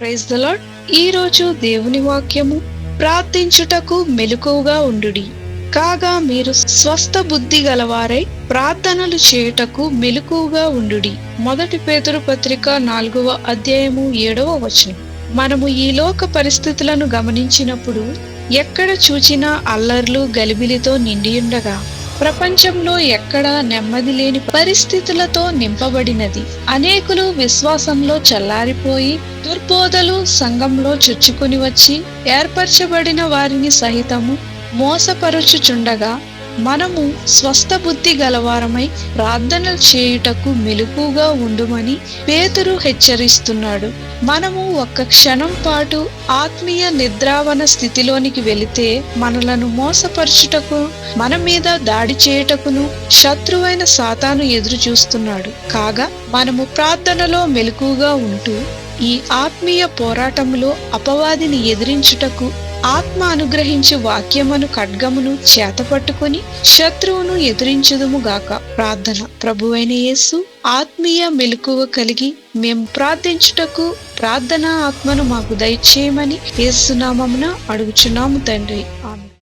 Praise the lord ఈ రోజు దేవుని వాక్యము ప్రార్థించుటకు మెలకువగా ఉండుడి. కాగా మీరు స్వస్థ బుద్ధి గలవారై ప్రార్థనలు చేయుటకు మెలకువగా ఉండుడి. మొదటి పేతురు పత్రిక నాలుగవ అధ్యాయము ఏడవ వచనం. మనము ఈ లోక పరిస్థితులను గమనించినప్పుడు ఎక్కడ చూచినా అల్లర్లు గలిబిలితో నిండియుండగా ప్రపంచంలో ఎక్కడా నెమ్మది లేని పరిస్థితులతో నింపబడినది. అనేకులు విశ్వాసంలో చల్లారిపోయి దుర్బోధలు సంఘంలో చొచ్చుకుని వచ్చి ఏర్పరచబడిన వారిని సహితము మోసపరుచుచుండగా మనము స్వస్థ బుద్ధి గలవారమై ప్రార్థనలు చేయుటకు మెలుపుగా ఉండుమని పేతురు హెచ్చరిస్తున్నాడు. మనము ఒక్క క్షణం పాటు ఆత్మీయ నిద్రావన స్థితిలోనికి వెళితే మనలను మోసపరచుటకు మన మీద దాడి చేయుటకును శత్రువైన సాతాను ఎదురు చూస్తున్నాడు కాగా మనము ప్రార్థనలో మెలకుగా ఉంటూ ఈ ఆత్మీయ పోరాటంలో అపవాదిని ఎదిరించుటకు ఆత్మ అనుగ్రహించి వాక్యమును ఖడ్గమును చేతపట్టుకుని శత్రువును ఎదిరించుదుము గాక. ప్రార్థన. ప్రభువైన యేసు ఆత్మీయ మెలకువ కలిగి మేము ప్రార్థించుటకు ప్రార్థనా ఆత్మను మాకు దయచేయమని యేసునామమున అడుగుచున్నాము తండ్రి. ఆమె